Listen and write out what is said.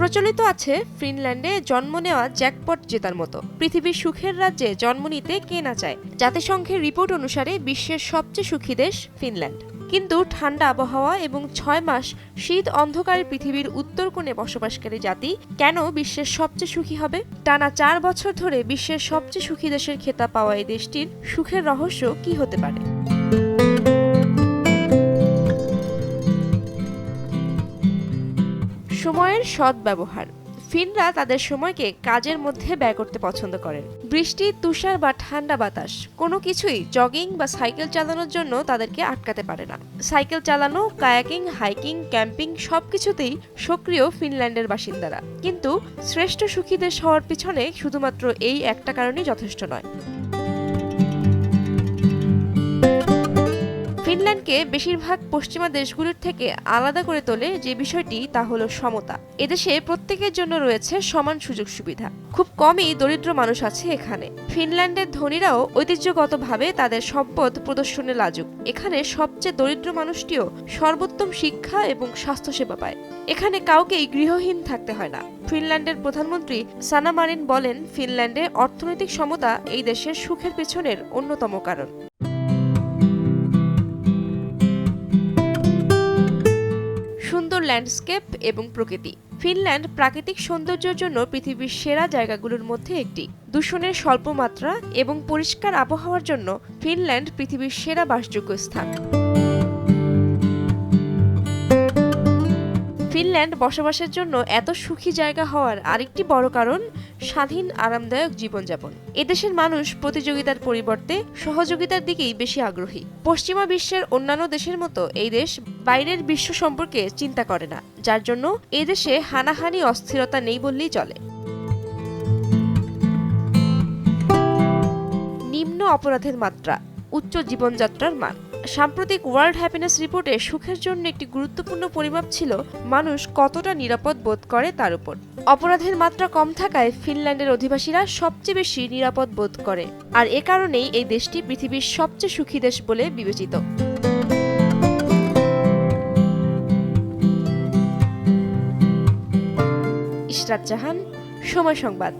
প্রচলিত আছে ফিনল্যান্ডে জন্ম নেওয়া জ্যাকপট জেতার মতো। পৃথিবীর সুখের রাজ্যে জন্ম নিতে কে না চায়? জাতিসংঘের রিপোর্ট অনুসারে বিশ্বের সবচেয়ে সুখী দেশ ফিনল্যান্ড। কিন্তু ঠান্ডা আবহাওয়া এবং ছয় মাস শীত অন্ধকারে পৃথিবীর উত্তর কোণে বসবাসকারী জাতি কেন বিশ্বের সবচেয়ে সুখী হবে? টানা চার বছর ধরে বিশ্বের সবচেয়ে সুখী দেশের খেতাব পাওয়া এই দেশটির সুখের রহস্য কি হতে পারে? সময়ের সৎ ব্যবহার। ফিনরা তাদের সময়কে কাজের মধ্যে ব্যয় করতে পছন্দ করেন। বৃষ্টি, তুষার বা ঠান্ডা বাতাস, কোনো কিছুই জগিং বা সাইকেল চালানোর জন্য তাদেরকে আটকাতে পারে না। সাইকেল চালানো, কায়াকিং, হাইকিং, ক্যাম্পিং সবকিছুতেই সক্রিয় ফিনল্যান্ডের বাসিন্দারা। কিন্তু শ্রেষ্ঠ সুখী দেশ হওয়ার পিছনে শুধুমাত্র এই একটা কারণেই যথেষ্ট নয়। ফিনল্যান্ডকে বেশিরভাগ পশ্চিমা দেশগুলির থেকে আলাদা করে তোলে যে বিষয়টি তা হলো সমতা। এদেশে প্রত্যেকের জন্য রয়েছে সমান সুযোগ সুবিধা। খুব কমই দরিদ্র মানুষ আছে এখানে। ফিনল্যান্ডের ধনীরাও ঐতিহ্যগতভাবে তাদের সম্পদ প্রদর্শনে লাজুক। এখানে সবচেয়ে দরিদ্র মানুষটিও সর্বোত্তম শিক্ষা এবং স্বাস্থ্যসেবা পায়। এখানে কাউকেই গৃহহীন থাকতে হয় না। ফিনল্যান্ডের প্রধানমন্ত্রী সানা মারিন বলেন, ফিনল্যান্ডে অর্থনৈতিক সমতা এই দেশের সুখের পেছনের অন্যতম কারণ। সুন্দর ল্যান্ডস্কেপ এবং প্রকৃতি। ফিনল্যান্ড প্রাকৃতিক সৌন্দর্যের জন্য পৃথিবীর সেরা জায়গাগুলোর মধ্যে একটি। দূষণের স্বল্প মাত্রা এবং পরিষ্কার আবহাওয়ার জন্য ফিনল্যান্ড পৃথিবীর সেরা বাসযোগ্য স্থান। ফিনল্যান্ড বসবাসের জন্য এত সুখী জায়গা হওয়ার আরেকটি বড় কারণ স্বাধীন, আরামদায়ক জীবনযাপন। এদেশের মানুষ প্রতিযোগিতার পরিবর্তে সহযোগিতার দিকেই বেশি আগ্রহী। পশ্চিমা বিশ্বের অন্যান্য দেশের মতো এই দেশ বাইরের বিশ্ব সম্পর্কে চিন্তা করে না, যার জন্য এদেশে হানাহানি, অস্থিরতা নেই বললেই চলে। নিম্ন অপরাধের মাত্রা, উচ্চ জীবনযাত্রার মান। সাম্প্রতিক ওয়ার্ল্ড হ্যাপিনেস রিপোর্টে সুখের জন্য একটি গুরুত্বপূর্ণ পরিমাপ ছিল মানুষ কতটা নিরাপদ বোধ করে তার উপর। অপরাধের মাত্রা কম থাকায় ফিনল্যান্ডের অধিবাসীরা সবচেয়ে বেশি নিরাপদ বোধ করে। আর এ কারণেই এই দেশটি পৃথিবীর সবচেয়ে সুখী দেশ বলে বিবেচিত। ইশরাত জাহান, সময় সংবাদ।